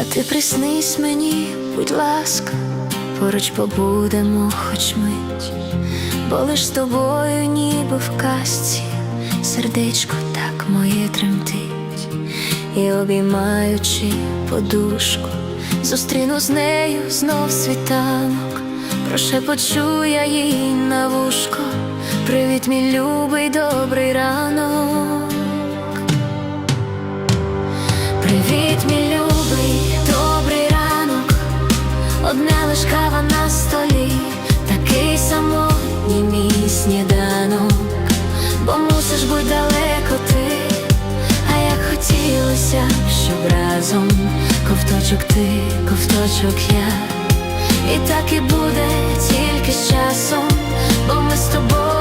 А ти приснись мені, будь ласка, поруч побудемо хоч мить, бо лиш з тобою, ніби в казці, сердечко так моє тремтить, і обіймаючи подушку, зустріну з нею знов світанок, прошепочу я їй на вушко, привіт, мій любий, добрий ранок. Привіт, мій лиш кава на столі, такий самотній мій сніданок, бо мусиш бути далеко ти, а як хотілося, щоб разом ковточок ти, ковточок я, і так і буде тільки з часом, бо ми з тобою.